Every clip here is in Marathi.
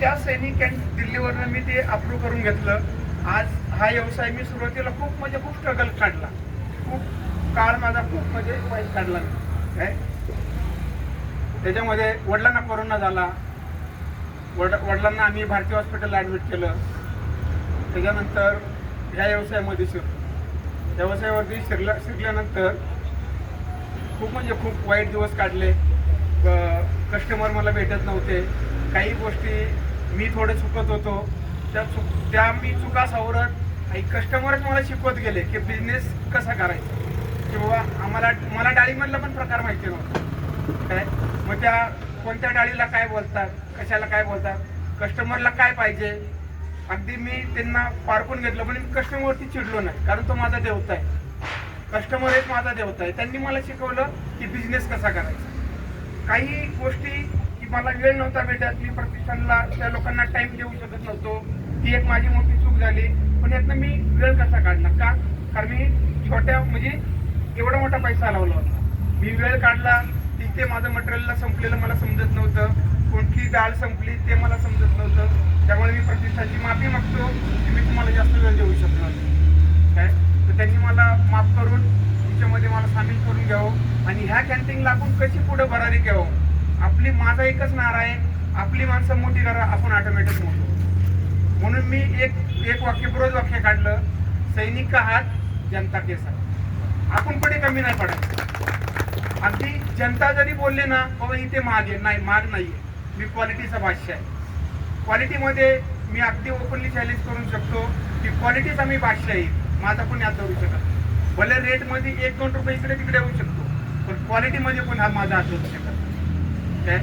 त्या सैनिक दिल्लीवरनं मी ते अप्रूव्ह करून घेतलं. आज हा व्यवसाय मी सुरुवातीला खूप म्हणजे खूप स्ट्रगल काढला. खूप काळ माझा खूप म्हणजे वाईट काढला मी. काय त्याच्यामध्ये वडिलांना कोरोना झाला. वड वडिलांना आम्ही भारतीय हॉस्पिटलला ॲडमिट केलं. त्याच्यानंतर ह्या व्यवसायामध्ये शिरलो व्यवसायावरती शिरला शिरल्यानंतर खूप म्हणजे खूप वाईट दिवस काढले. कस्टमर मला भेटत नव्हते. काही गोष्टी मी थोडे चुकत होतो. त्या चुक त्या मी चुका सावरत आणि कस्टमरच मला शिकवत गेले की बिझनेस कसा करायचा. किंवा आम्हाला मला डाळीमधला पण प्रकार माहिती नव्हता. काय? मग त्या कोणत्या डाळीला काय बोलतात? कशाला काय बोलतात? कस्टमरला काय पाहिजे? अगदी मी त्यांना पारखून घेतलं पण मी कस्टमरवरती चिडलो नाही कारण तो माझा देवता आहे. कस्टमर एक माझा देवता आहे. त्यांनी मला शिकवलं की बिझनेस कसा करायचा. काही गोष्टी मला वेळ नव्हता भेटत. मी प्रतिष्ठानला त्या लोकांना टाइम देऊ शकत नव्हतो. ती एक माझी मोठी चूक झाली. पण यातनं मी वेळ कसा काढला का? कारण मी छोट्या म्हणजे एवढा मोठा पैसा लावला होता. मी वेळ काढला. तिथे माझं मटेरियलला संपलेलं मला समजत नव्हतं. कोणती डाळ संपली ते मला समजत नव्हतं. त्यामुळे मी प्रतिष्ठानची माफी मागतो. की मी तुम्हाला जास्त वेळ देऊ शकलो नाही. काय? तर त्यांनी मला माफ करून तुमच्यामध्ये मला सामील करून घ्यावं. आणि ह्या कॅन्टीनला आपण कशी पुढे भरारी घ्यावं? आपली माझा एकच नारा आहे. आपली माणसं मोठी करा आपण ऑटोमॅटिक मोठो. म्हणून मी एक एक वाक्य बरोबर वाक्य काढलं. सैनिक का हात जनता के साथ आपण कुठे कमी नाही पडायचं अगदी जनता जरी बोलले ना बाबा इथे माग आहे. नाही माग नाहीये मी क्वालिटीचा भाष्य आहे. क्वालिटीमध्ये मी अगदी ओपनली चॅलेंज करू शकतो की क्वालिटीचा मी भाष्य आहे. माझा कोणी हात धरू शकत भले रेटमध्ये एक दोन रुपये इकडे तिकडे होऊ शकतो पण क्वालिटीमध्ये पण हा माझा हात धरू शकत काय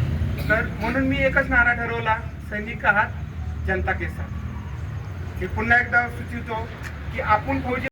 तर म्हणून मी एकच नारा ठरवला सैनिक आहात जनता के साथ. मी पुन्हा एकदा सुचवतो की आपण फौजी